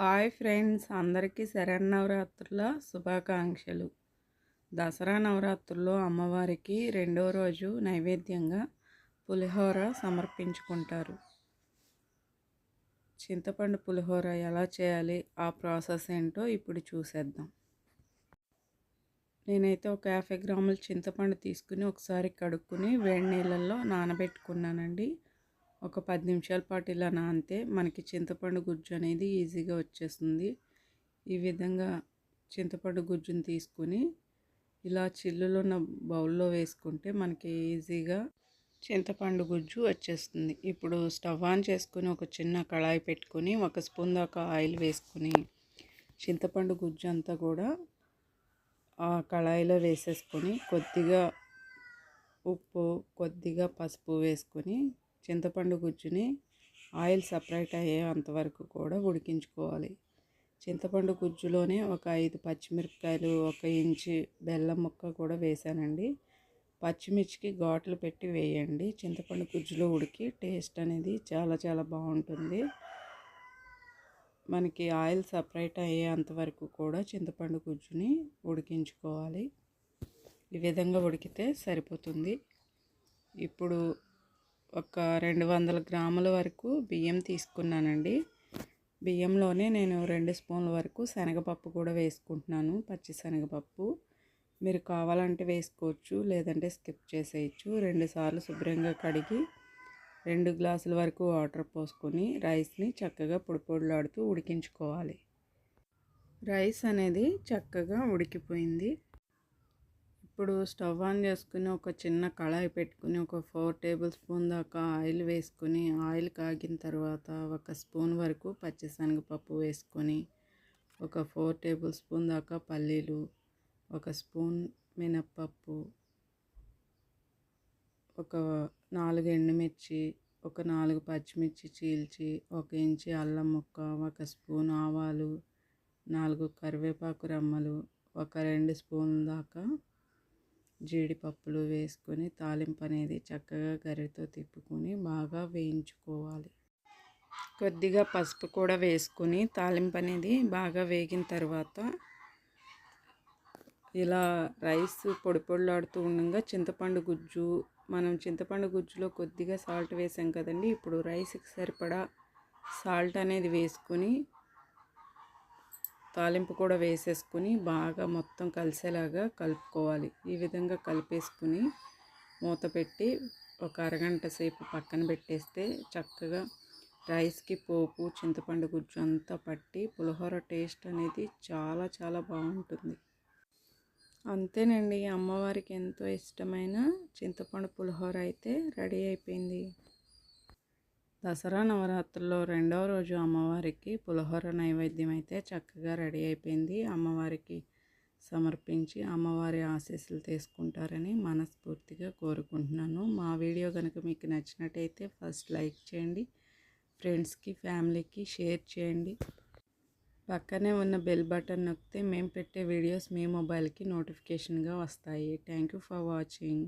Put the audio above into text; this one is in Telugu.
Hi friends. అందరికీ శరన్నవరాత్రుల శుభాకాంక్షలు. దసరా నవరాత్రుల్లో అమ్మవారికి రెండో రోజు నైవేద్యంగా పులిహోర సమర్పించుకుంటారు. చింతపండు పులిహోర ఎలా చేయాలి ఆ ప్రాసెస్ ఏంటో ఇప్పుడు చూసేద్దాం. నేనైతే ఒక యాభై గ్రాముల చింతపండు తీసుకుని ఒకసారి కడుక్కుని వేడి నీళ్ళల్లో నానబెట్టుకున్నానండి. ఒక పది నిమిషాల పాటు ఇలా నానితే మనకి చింతపండు గుజ్జు అనేది ఈజీగా వచ్చేస్తుంది. ఈ విధంగా చింతపండు గుజ్జుని తీసుకుని ఇలా చిల్లులో ఉన్న బౌల్లో వేసుకుంటే మనకి ఈజీగా చింతపండు గుజ్జు వచ్చేస్తుంది. ఇప్పుడు స్టవ్ ఆన్ చేసుకుని ఒక చిన్న కళాయి పెట్టుకుని ఒక స్పూన్ దాకా ఆయిల్ వేసుకుని చింతపండు గుజ్జు అంతా కూడా ఆ కళాయిలో వేసేసుకొని కొద్దిగా ఉప్పు కొద్దిగా పసుపు వేసుకొని చింతపండు గుజ్జుని ఆయిల్ సపరేట్ అయ్యే అంతవరకు కూడా ఉడికించుకోవాలి. చింతపండు గుజ్జులోనే ఒక ఐదు పచ్చిమిరపకాయలు ఒక ఇంచు బెల్లం ముక్క కూడా వేసానండి. పచ్చిమిర్చికి ఘాట్లు పెట్టి వేయండి. చింతపండు గుజ్జులో ఉడికి టేస్ట్ అనేది చాలా చాలా బాగుంటుంది. మనకి ఆయిల్ సపరేట్ అయ్యేంతవరకు కూడా చింతపండు గుజ్జుని ఉడికించుకోవాలి. ఈ విధంగా ఉడికితే సరిపోతుంది. ఇప్పుడు ఒక రెండు వందల గ్రాముల వరకు బియ్యం తీసుకున్నానండి. బియ్యంలోనే నేను రెండు స్పూన్ల వరకు శనగపప్పు కూడా వేసుకుంటున్నాను పచ్చి శనగపప్పు. మీరు కావాలంటే వేసుకోవచ్చు లేదంటే స్కిప్ చేసేయచ్చు. రెండుసార్లు శుభ్రంగా కడిగి రెండు గ్లాసుల వరకు వాటర్ పోసుకొని రైస్ని చక్కగా పొడిపొడిలాడుతూ ఉడికించుకోవాలి. రైస్ అనేది చక్కగా ఉడికిపోయింది. ఇప్పుడు స్టవ్ ఆన్ చేసుకుని ఒక చిన్న కళాయి పెట్టుకుని ఒక ఫోర్ టేబుల్ స్పూన్ దాకా ఆయిల్ వేసుకుని ఆయిల్ కాగిన తర్వాత ఒక స్పూన్ వరకు పచ్చిశనగపప్పు వేసుకొని ఒక ఫోర్ టేబుల్ స్పూన్ దాకా పల్లీలు ఒక స్పూన్ మినప్పప్పు ఒక నాలుగు ఎండుమిర్చి ఒక నాలుగు పచ్చిమిర్చి చీల్చి ఒక ఇంచి అల్లం ముక్క ఒక స్పూన్ ఆవాలు నాలుగు కరివేపాకు రమ్మలు ఒక రెండు స్పూన్ల దాకా జీడిపప్పులు వేసుకొని తాలింపు అనేది చక్కగా గరితో తిప్పుకొని బాగా వేయించుకోవాలి. కొద్దిగా పసుపు కూడా వేసుకొని తాలింపు అనేది బాగా వేగిన తర్వాత ఇలా రైస్ పొడి పొడిలాడుతూ ఉండగా చింతపండు గుజ్జు మనం చింతపండు గుజ్జులో కొద్దిగా సాల్ట్ వేసాం కదండి ఇప్పుడు రైస్కి సరిపడా సాల్ట్ అనేది వేసుకొని తాలింపు కూడా వేసేసుకుని బాగా మొత్తం కలిసేలాగా కలుపుకోవాలి. ఈ విధంగా కలిపేసుకుని మూత పెట్టి ఒక అరగంట సేపు పక్కన పెట్టేస్తే చక్కగా రైస్కి పోపు చింతపండు గుజ్జు అంతా పట్టి పులిహోర టేస్ట్ అనేది చాలా చాలా బాగుంటుంది. అంతేనండి అమ్మవారికి ఎంతో ఇష్టమైన చింతపండు పులిహోర అయితే రెడీ అయిపోయింది. దసరా నవరాత్రుల్లో రెండవ రోజు అమ్మవారికి పులిహోర నైవేద్యం అయితే చక్కగా రెడీ అయిపోయింది. అమ్మవారికి సమర్పించి అమ్మవారి ఆశీస్సులు తీసుకుంటారని మనస్ఫూర్తిగా కోరుకుంటున్నాను. మా వీడియో కనుక మీకు నచ్చినట్టయితే ఫస్ట్ లైక్ చేయండి ఫ్రెండ్స్కి ఫ్యామిలీకి షేర్ చేయండి. పక్కనే ఉన్న బెల్ బటన్ నొక్కితే మేము పెట్టే వీడియోస్ మీ మొబైల్కి నోటిఫికేషన్గా వస్తాయి. Thank you for watching.